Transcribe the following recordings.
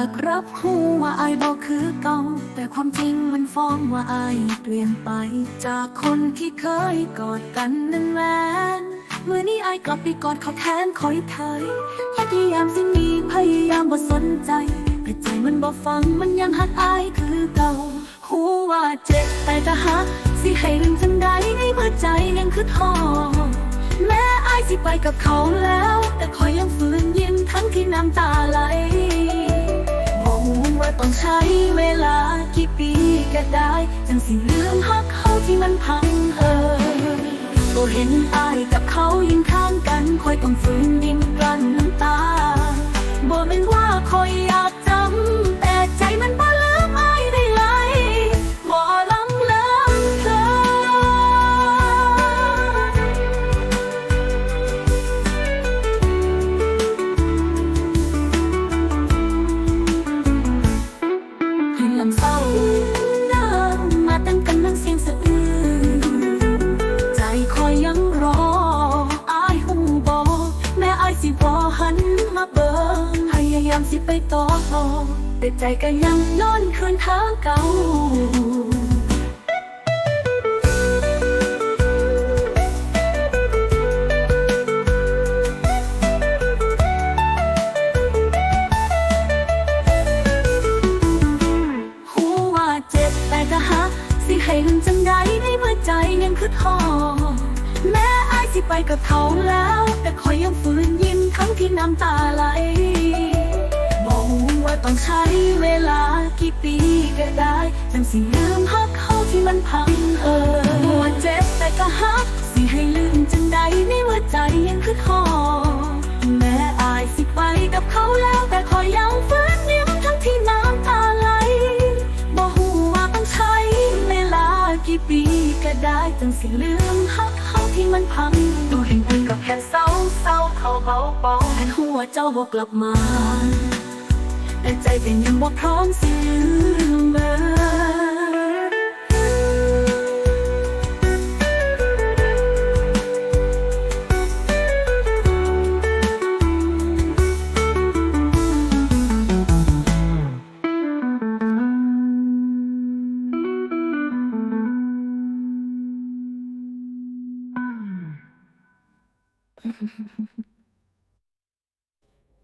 ากรับรู้ว่าอายบอกคือเก่า แต่ความจริงมันฟ้องว่าอายเปลี่ยนไป จากคนที่เคยกอดกันนั้นแม้นเมื่อนี้อายกลับไปกอดเขาแทนคอยไทยพยายามสิ่งนี้พยายามบ่สนใจแต่ใจมันบ่ฟังมันยังหักอายคือเก่าหูว่าเจ็บแต่ก็หักสิให้ลืมจังใดในเมื่อใจยังคือทอแม้อายสิไปกับเขาแล้ว แต่คอยยังฝืนยิ้มทั้งที่น้ำตาไหล ว่าต้องใช้เวลากี่ปีก็ได้จังสิลืมฮักเขาที่มันพังเออก็เห็นอายกับเขายิงข้างกันคอยต้องฝืนดี ลำเศร้าน้ำมาตั้งกันนั่งเสียงสะอื้นใจคอยยังรออายหูบอก แม่อายสิบอหันมาเบิ่งพยายามสิไปต่อแต่ใจก็ยังนอนคืนทางเก่า ก็หักสิให้ลืมจังใดในเมื่อใจยังคือทอแม้อายสิไปกับเขาแล้ว แต่คอยยังฝืนยิ้มทั้งที่น้ำตาไหลบอกว่าต้องใช้เวลากี่ปีก็ได้จังสิลืมฮักเขาที่มันพังเออหัวเจ็บแต่ก็หักสิให้ลืมจังใดในเมื่อใจยังคือท ก็ได้จังสิลืมฮักเขาที่มันพังดูเห็นกันกับแค่เศร้าเศร้าเขาเบาเบาแทนหัวเจ้าบอกกลับมา แต่ใจเป็นยังบอกพร้อมสิลืมเบอ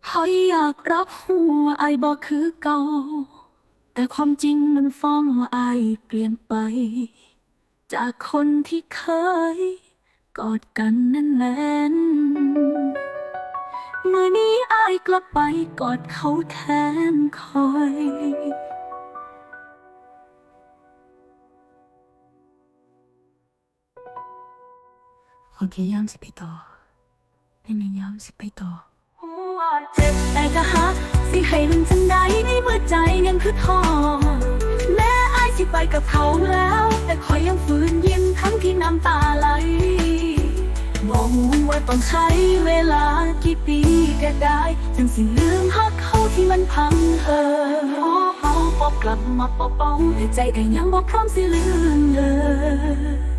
เขาอยากรับหัวไอบอกคือเก่า แต่ความจริงมันฟ้องว่าไอเปลี่ยนไป จากคนที่เคย กอดกันนั่นแหละเมื่อนี้ไอกลับไปกอดเขาแทนคอยโอเคยามสิไปต่อ ในในยามสิไปต่อเจ็บแต่ก็หักสิให้ลืมจังใดในเมื่อใจยังคือทอแม้อายสิไปกับเขาแล้ว แต่คอยยังฝืนยิ้มทั้งที่น้ำตาไหลบอกว่าต้องใช้เวลากี่ปีก็ได้จังสิลืมฮักเขาที่มันพังเออพอเปาปอบกลับมาปอบเปาแต่ใจก็ยังบอกพร้อมสิลืมเลย